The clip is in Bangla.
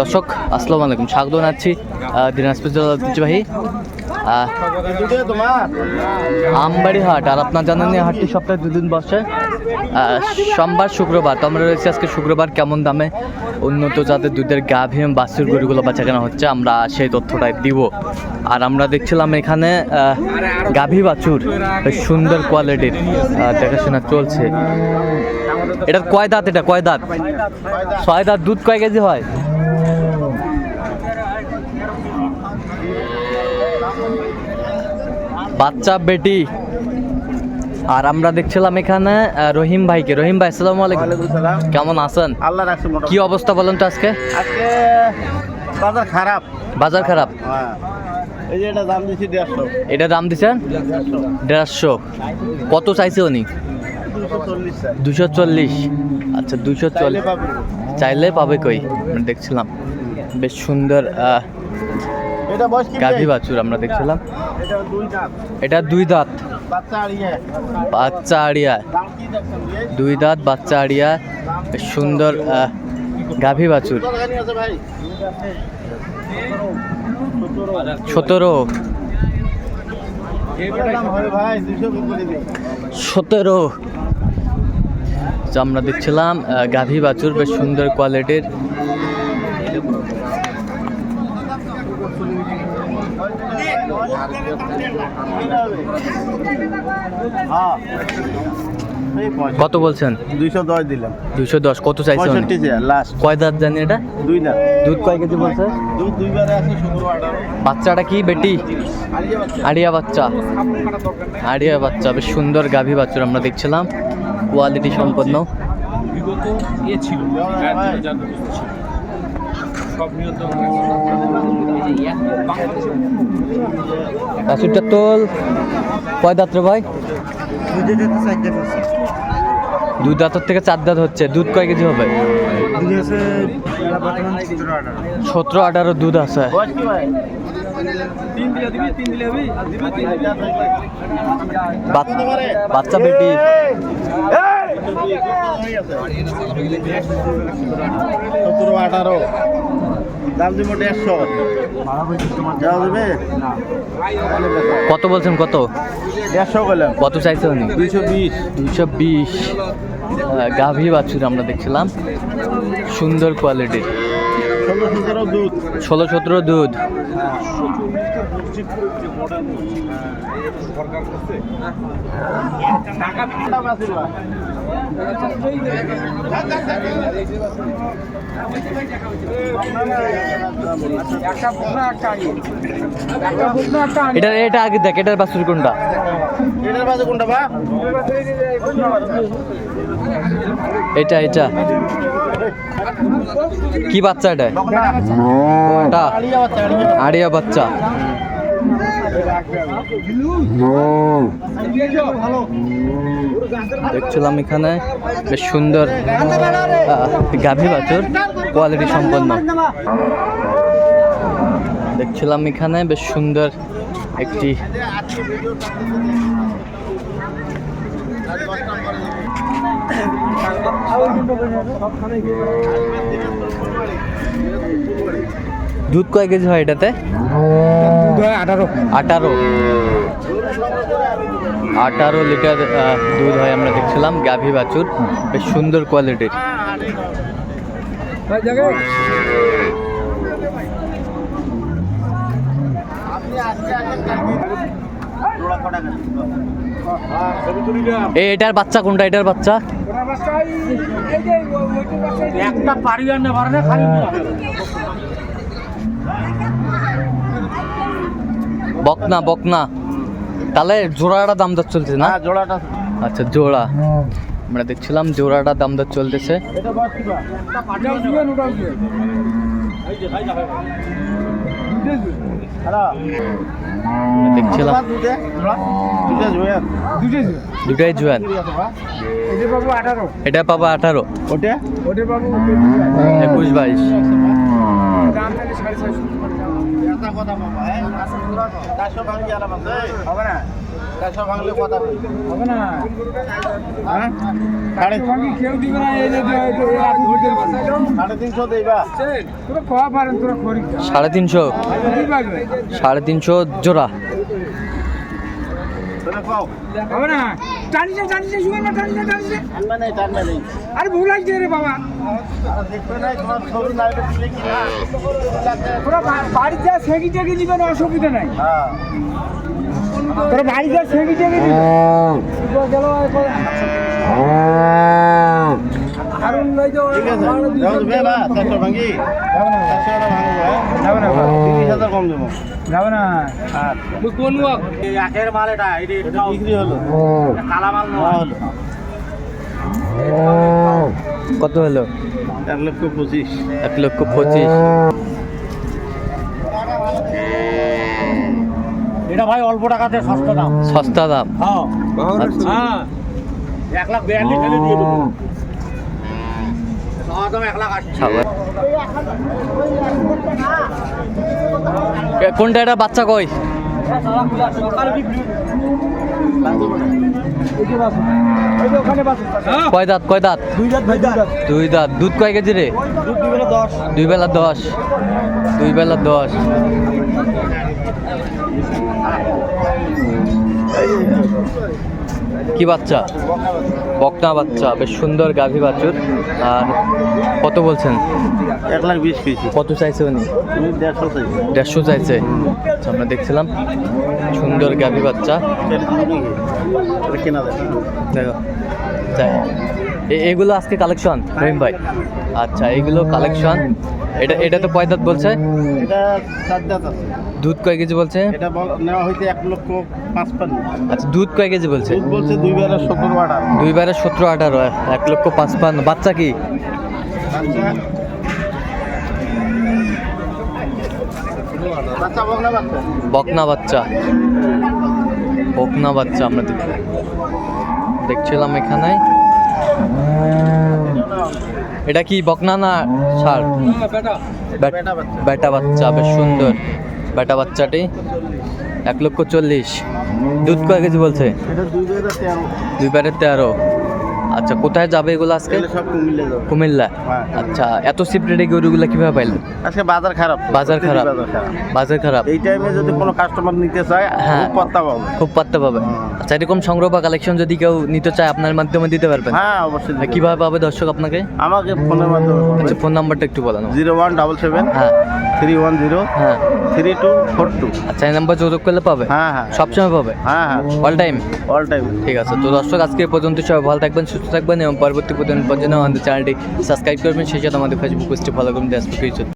দর্শক, আসসালামু আলাইকুম। স্বাগত জানাচ্ছি দিনাজপুর জেলার ঐতিহ্যবাহী আমবাড়ি হাট আর আপনার জানেন হাটটি সপ্তাহে দুদিন বসে সোমবার, শুক্রবার। তো আমরা রয়েছি আজকে শুক্রবার, কেমন দামে উন্নত জাতের দুধের গাভী এবং বাছুর গরুগুলো বাচ্চা কেনা হচ্ছে, আমরা সেই তথ্যটাই দিব। আর আমরা দেখছিলাম এখানে গাভী বাছুর সুন্দর কোয়ালিটির দেখাশোনা চলছে। এটা কয় দাঁত এটা? কয় দাঁত? ছয় দাঁত দুধ কয় কেজি হয়? বাচ্চা বেটি। আর আমরা দেখছিলাম এখানে রহিম ভাইকে। রহিম ভাই আসসালামু আলাইকুম। কেমন আছেন? আল্লাহ রাখছে কি অবস্থা বলেন তো আজকে? আজকে বাজার খারাপ। বাজার খারাপ? হ্যাঁ। এই যে এটা দাম দিচ্ছি দেড়শো। এটা দাম দিছেন দেড়শো। দেড়শো। কত চাইছে উনি? দুশো চল্লিশ আচ্ছা দুশো চল্লিশ। চাইলে পাবে কই? দেখছিলাম। বেশ সুন্দর গাভী বাছুর আমরা দেখছিলাম। এটা দুই দাঁত। বাচ্চা আড়িয়া? দুই দাঁত বাচ্চা আড়িয়া। বেশ সুন্দর গাভী বাছুর। সতেরো। সতেরো। আমরা দেখছিলাম গাভী বাছুর বেশ সুন্দর কোয়ালিটির। কত বলছেন? দুইশো দশ দিলাম। দুইশো দশ কত চাইছে উনি? পঁয়ষট্টি চেয়ার লাস্ট কয় দাঁত জানি এটা? দুই দাঁত। দুধ কয় কেজি বলছে? দুধ দুইবারে আছে বাচ্চাটা কি বেটি? আড়িয়ে বাচ্চা। আড়িয়া বাচ্চা। বেশ সুন্দর গাভী বাচ্চা আমরা দেখছিলাম। কোয়ালিটি সম্পন্ন। বিগত ছিল তোল। কয় দাঁত রে ভাই? দুই দাঁতের থেকে চার দাঁত হচ্ছে। দুধ কয় কেজি হবে? সতেরো আঠারো। দুধ আছে। বাচ্চা বেটি। সতেরো আঠারো। দাম দিব দেড়শো। যাওয়া দেবে কত বলছেন কত? দেড়শো বললাম কত চাইছে উনি? দুইশো বিশ। দুইশো বিশ। গাভী বাছুর আমরা দেখছিলাম। সুন্দর কোয়ালিটির ষোলো সতেরো দুধ। ষোলো এটা এটা আগে দেখ এটার বাছুর কোনটা? এটার বাজে কোনটা বা? এটা এটা। কি বাচ্চা এটা? আড়িয়া বাচ্চা। দেখছিলাম এখানে বেশ সুন্দর গাভী বাছুর কোয়ালিটি সম্পন্ন। দেখছিলাম এখানে বেশ সুন্দর একটি দুধ কয় কেজি হয় এটাতে আঠারো আঠারো আঠারো লিটার দুধ হয় আমরা দেখছিলাম গাভী বাছুর বেশ সুন্দর কোয়ালিটির এই এটার বাচ্চা কোনটা এটার বাচ্চা একটা পারিবার না খালি বকনা বকনা। তাহলে জোড়াটা দাম দর চলছে না? হ্যাঁ জোড়াটা। আচ্ছা জোড়া। আমরা দেখছিলাম জোড়াটা দাম দর চলতেছে। দেখছিলাম। দুটোই জোয়ান এটা পাবা আঠারো। ওটা? একুশ বাইশ। সাড়ে কথা বাবা চারশো ভাঙলি আরাম আছে হবে না? চারশো ভাঙলে কথা হবে না? হ্যাঁ? সাড়ে কথা তিনশো। সাড়ে তিনশো জোড়া। হবে না টানিছে টানিছে শুনে না টানিছে টানিছে। নাই নেই আরে ভুল লাগছে রে বাবা। আর দেখবে নাই তোমার ছবি নাইবে তুলে কি না তোরা বাড়ি যা সেগি টেগি দিবেন অসুবিধা নাই হ্যাঁ। তোরা বাড়ি যা সেগি টেগি দিবেন গেল আর লই ঠিক আছে ভাঙি চারশো টাকা ভাঙবো হ্যাঁ যাবে না তিরিশ হাজার কম দেবো। যাবে না? কোন একের মাল এটা এটা বিক্রি হলো। কালা মাল নেওয়া হলো কত হলো? এক লক্ষ পঁচিশ। এক লক্ষ পঁচিশ। এটা ভাই অল্প টাকাতে সস্তা দাম। সস্তা দাম। হ্যাঁ। আচ্ছা। হ্যাঁ। এক লাখ বিয়াল্লিশ হলে দিয়ে দেবো। এক লাখ আশি। কোনটা এটা? বাচ্চা কই? কয় দাঁত? কয় দাঁত? দুই দাঁত। দুধ কয় কেজি রে? দুই বেলা দশ। দুই বেলা দশ। কি বাচ্চা? বকনা বাচ্চা বেশ সুন্দর গাভী বাছুর। আর কত বলছেন? এক লাখ বিশ কেজি। কত চাইছে উনি? দেড়শো চাইছে। আচ্ছা, আমরা দেখছিলাম। সুন্দর গাভী বাচ্চা। দেখো। এগুলো আজকে কালেকশন রহিম ভাই? আচ্ছা এগুলো কালেকশন। এটা এটা তো কয় দাঁত বলছে? এটা চার দাঁত আছে। দুধ কয় কেজি বলছে? এটা নেওয়া হয়েছে এক লক্ষ পাঁচ পান্ন আচ্ছা দুধ কয় কেজি বলছে? দুধ বলছে দুই বেলা সত্তর আঠারো। দুই বারে সতেরো আঠারো এক লক্ষ পাঁচ পান্ন বাচ্চা কি? বকনা বাচ্চা। বকনা বাচ্চা। আমরা দেখ- দেখছিলাম এখানে। এটা কি বকনা না বাচ্চা। বেটা বাচ্চা বেশ সুন্দর। বেটা বাচ্চাটি এক লক্ষ চল্লিশ। দুধ কয় কেজি বলছে? দুই বেলা তেরো। আচ্ছা কোথায় যাবে এগুলো আজকে? সব কুমিল্লে হ্যাঁ। আচ্ছা এত সিপ্রেটে গরুগুলো কীভাবে পাইলেন? আজকে বাজার খারাপ। বাজার খারাপ। বাজার খারাপ। এই টাইমে যদি কোনো কাস্টমার নিতে চায় হ্যাঁ। খুব পত্তা পাবে। খুব পাত্তা পাবে। আচ্ছা এরকম সংগ্রহ বা কালেকশন যদি কেউ নিতে চায় আপনার মাধ্যমে দিতে পারবেন? হ্যাঁ অবশ্যই কীভাবে পাবে দর্শক আপনাকে? আমাকে ফোনের মাধ্যমে আচ্ছা ফোন নাম্বারটা একটু বলেন জিরো ওয়ান ডাবল সেভেন হ্যাঁ। থ্রি ওয়ান জিরো হ্যাঁ। থ্রি টু ফোর টু আচ্ছা এই নাম্বার যোগাযোগ করলে পাবে? হ্যাঁ হ্যাঁ। সবসময় পাবে? হ্যাঁ হ্যাঁ। অল টাইম অল টাইম ঠিক আছে তো দর্শক আজকে পর্যন্ত সবাই ভালো থাকবেন সুস্থ থাকবেন এবং পরবর্তী পর্যন্ত পর্যন্ত আমাদের চ্যানেলটি সাবস্ক্রাইব করবেন। সেই সাথে আমাদের ফেসবুক পেজটি ফলো করবেন